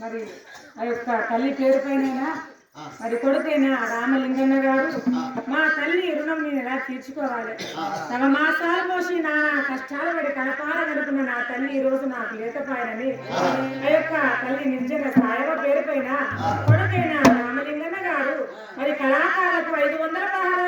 మరి ఆ యొక్క తల్లి పేరుపైనైనా మరి కొడుకైనా రామలింగన్న గారు మా తల్లి రుణం నేను ఎలా తీర్చుకోవాలి? తమ మాసాలు పోసి నా కష్టాలు పడి కలపాల నడుపున నా తల్లి ఈ రోజు నాకు లేకపోయానని ఆ యొక్క తల్లి నిజంగా సాయవ పేరుపైన కొడుకైనా రామలింగన్న గారు మరి కళాకారులకు ఐదు వందల పదహారు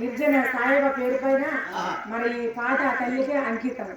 నిర్జన సాయిబ పేరు పైన మరి పాట తల్లికే అంకితం.